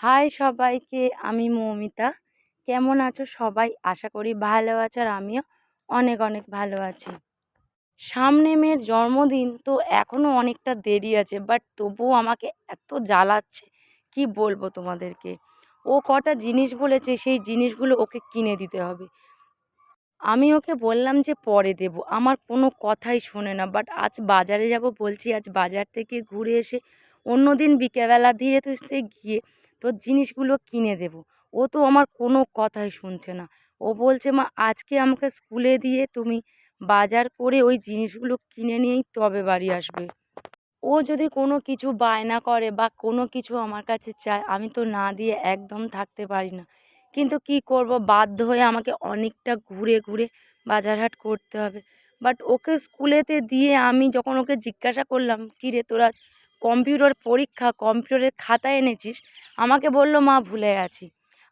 High সবাইকে, আমি মৌমিতা। কেমন আছো সবাই? আশা করি ভালো আছো আর আমিও অনেক অনেক ভালো আছি। সামনে মেয়ের জন্মদিন, তো এখনও অনেকটা দেরি আছে বাট তবুও আমাকে এত জ্বালাচ্ছে, কি বলব তোমাদেরকে? ও কটা জিনিস বলেছে, সেই জিনিসগুলো ওকে কিনে দিতে হবে। আমি ওকে বললাম যে পরে দেব। আমার কোনো কথাই শোনে না বাট আজ বাজারে যাব বলছি, আজ বাজার থেকে ঘুরে এসে অন্য দিন বিকেলবেলা দিয়ে তো গিয়ে তোর জিনিসগুলো কিনে দেবো। ও তো আমার কোনো কথাই শুনছে না। ও বলছে, মা, আজকে আমাকে স্কুলে দিয়ে তুমি বাজার করে ওই জিনিসগুলো কিনে নিয়েই তবে বাড়ি আসবে। ও যদি কোনো কিছু বায়না করে বা কোনো কিছু আমার কাছে চায়, আমি তো না দিয়ে একদম থাকতে পারি না। কিন্তু কি করব? বাধ্য হয়ে আমাকে অনেকটা ঘুরে ঘুরে বাজার হাট করতে হবে। বাট ওকে স্কুলেতে দিয়ে আমি যখন ওকে জিজ্ঞাসা করলাম কী রে তোরা কম্পিউটার পরীক্ষা, কম্পিউটারের খাতা এনেছিস? আমাকে বলল, মা, ভুলে গেছি।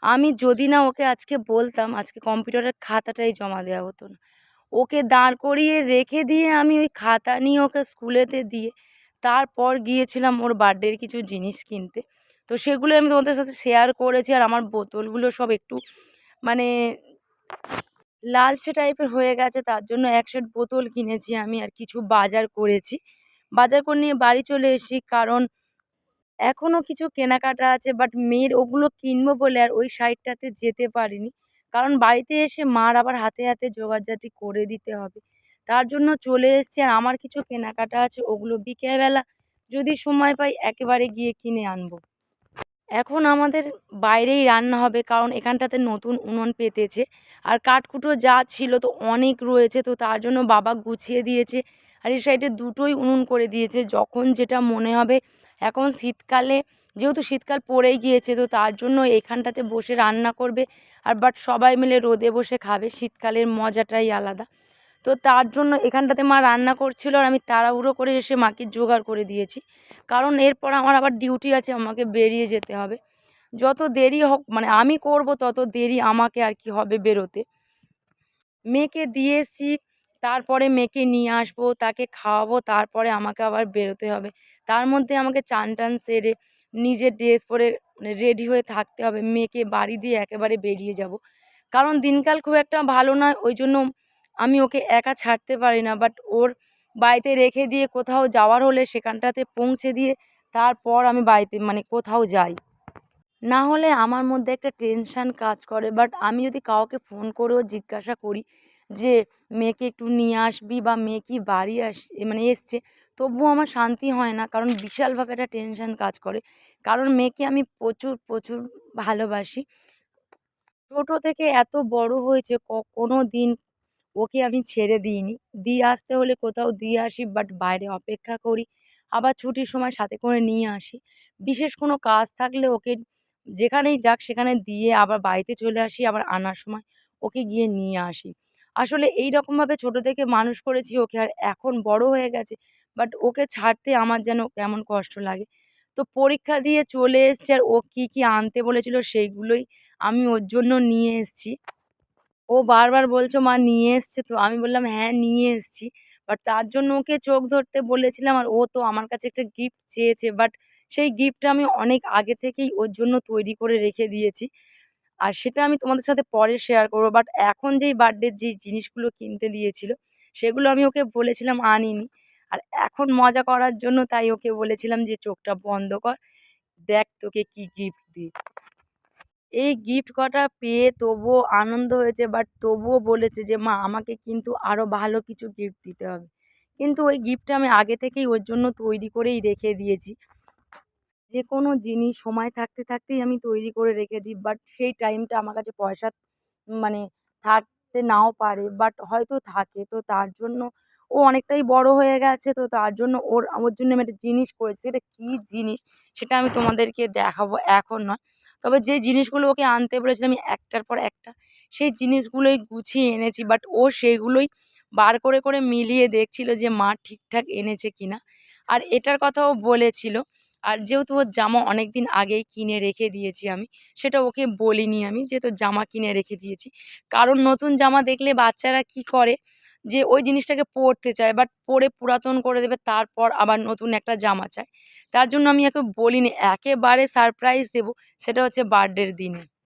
আমি যদি না ওকে আজকে বলতাম, আজকে কম্পিউটারের খাতাটাই জমা দেওয়া হতো না। ওকে দাঁড় করিয়ে রেখে দিয়ে আমি ওই খাতা নিয়ে ওকে স্কুলেতে দিয়ে তারপর গিয়েছিলাম ওর বার্থডের কিছু জিনিস কিনতে। তো সেগুলো আমি তোমাদের সাথে শেয়ার করেছি আর আমার বোতলগুলো সব একটু মানে লালচে টাইপের হয়ে গেছে। তার জন্য এক সেট বোতল কিনেছি আমি আর কিছু বাজার করেছি। বাজার করে নিয়ে বাড়ি চলে এসি কারণ এখনও কিছু কেনাকাটা আছে বাট মেয়ের ওগুলো কিনবো বলে আর ওই সাইডটাতে যেতে পারিনি। কারণ বাড়িতে এসে মার আবার হাতে হাতে জোগাড়জাটি করে দিতে হবে। তার জন্য চলে এসছি আর আমার কিছু কেনাকাটা আছে, ওগুলো বিকেলবেলা যদি সময় পাই একেবারে গিয়ে কিনে আনব। এখন আমাদের বাইরেই রান্না হবে, কারণ এখানটাতে নতুন উনুন পেতেছে। আর কাঠকুটো যা ছিল তো অনেক রয়েছে, তো তার জন্য বাবা গুছিয়ে দিয়েছে আর এই সাইডে দুটোই উনুন করে দিয়েছে, যখন যেটা মনে হবে। এখন শীতকালে, যেহেতু শীতকাল পড়েই গিয়েছে, তো তার জন্য এখানটাতে বসে রান্না করবে। আর বাট সবাই মিলে রোদে বসে খাবে, শীতকালের মজাটাই আলাদা। তো তার জন্য এখানটাতে মা রান্না করছিল আর আমি তাড়াহুড়ো করে এসে মাকে জোগাড় করে দিয়েছি। কারণ এরপর আমার আবার ডিউটি আছে, আমাকে বেরিয়ে যেতে হবে। যত দেরি হোক মানে আমি করব তত দেরি আমাকে আর কি হবে বেরোতে। মেয়েকে দিয়ে তারপরে মেয়েকে নিয়ে আসব, তাকে খাওয়াবো, তারপরে আমাকে আবার বেরোতে হবে। তার মধ্যে আমাকে চান টান সেরে নিজের ড্রেস পরে রেডি হয়ে থাকতে হবে। মেয়েকে বাড়ি দিয়ে একেবারে বেরিয়ে যাব। কারণ দিনকাল খুব একটা ভালো নয়, ওই জন্য আমি ওকে একা ছাড়তে পারি না বাট ওর বাড়িতে রেখে দিয়ে কোথাও যাওয়ার হলে সেখানটাতে পৌঁছে দিয়ে তারপর আমি বাড়িতে মানে কোথাও যাই। না হলে আমার মধ্যে একটা টেনশান কাজ করে বাট আমি যদি কাউকে ফোন করেও জিজ্ঞাসা করি যে, মেয়েকে একটু নিয়ে আসবি বা মেয়ে কি বাড়ি আস মানে এসছে? তবুও আমার শান্তি হয় না, কারণ বিশালভাবে একটা টেনশান কাজ করে। কারণ মেয়েকে আমি প্রচুর প্রচুর ভালোবাসি। ছোটো থেকে এত বড় হয়েছে কোনো দিন ওকে আমি ছেড়ে দিইনি। দিয়ে আসতে হলে কোথাও দিয়ে আসি বাট বাইরে অপেক্ষা করি। আবার ছুটির সময় সাথে করে নিয়ে আসি। বিশেষ কোনো কাজ থাকলে ওকে যেখানেই যাক সেখানে দিয়ে আবার বাড়িতে চলে আসি, আবার আনার সময় ওকে গিয়ে নিয়ে আসি। আসলে এই রকমভাবে ছোটো থেকে মানুষ করেছি, ওকে আর এখন বড় হয়ে গেছে বাট ওকে ছাড়তে আমার যেন কেমন কষ্ট লাগে। তো পরীক্ষা দিয়ে চলে এসছে আর ও কী কী আনতে বলেছিল সেইগুলোই আমি ওর জন্য নিয়ে এসেছি। ও বারবার বলছো, মা, নিয়ে এসছে। তো আমি বললাম হ্যাঁ নিয়ে এসছি। বাট তার জন্য ওকে চোখ ধরতে বলেছিলাম আর ও তো আমার কাছে একটা গিফট চেয়েছে। বাট সেই গিফটটা আমি অনেক আগে থেকেই ওর জন্য তৈরি করে রেখে দিয়েছি। আর সেটা আমি তোমাদের সাথে পরে শেয়ার করব। বাট এখন যেই বার্থডের যেই জিনিসগুলো কিনতে দিয়েছিল, সেগুলো আমি ওকে বলেছিলাম, আনিনি। আর এখন মজা করার জন্য তাই ওকে বলেছিলাম যে, চোখটা বন্ধ কর। দেখ তোকে কি গিফট দিই। এই গিফট কটা পেয়ে তবুও আনন্দ হয়েছে বাট তবুও বলেছে যে, মা, আমাকে কিন্তু আরও ভালো কিছু গিফট দিতে হবে। কিন্তু ওই গিফটটা আমি আগে থেকেই ওর জন্য তৈরি করেই রেখে দিয়েছি। যে কোনো জিনিস সময় থাকতে থাকতেই আমি তৈরি করে রেখে দিই বাট সেই টাইমটা আমার কাছে পয়সা মানে থাকতে নাও পারে বাট হয়তো থাকে। তো তার জন্য ও অনেকটাই বড় হয়ে গেছে, তো তার জন্য ওর ওর জন্য আমি একটা জিনিস করেছি। সেটা কী জিনিস? সেটা আমি তোমাদেরকে দেখাবো, এখন নয়। তবে যে জিনিসগুলো ওকে আনতে বলেছিলাম, আমি একটার পর একটা, সেই জিনিসগুলোই গুছিয়ে এনেছি বাট ও সেগুলোই বার করে করে মিলিয়ে দেখছিল যে মা ঠিকঠাক এনেছে কিনা। আর এটার কথাও বলেছিল, আর যেহেতু ওর জামা অনেক দিন আগেই কিনে রেখে দিয়েছি আমি, সেটা ওকে বলিনি আমি যে তোর জামা কিনে রেখে দিয়েছি। কারণ নতুন জামা দেখলে বাচ্চারা কি করে? যে ওই জিনিসটাকে পরতে চায় বাট পরে পুরাতন করে দেবে, তারপর আবার নতুন একটা জামা চায়। তার জন্য আমি একে বলিনি, একেবারে সারপ্রাইজ দেবো, সেটা হচ্ছে বার্থডের দিনে।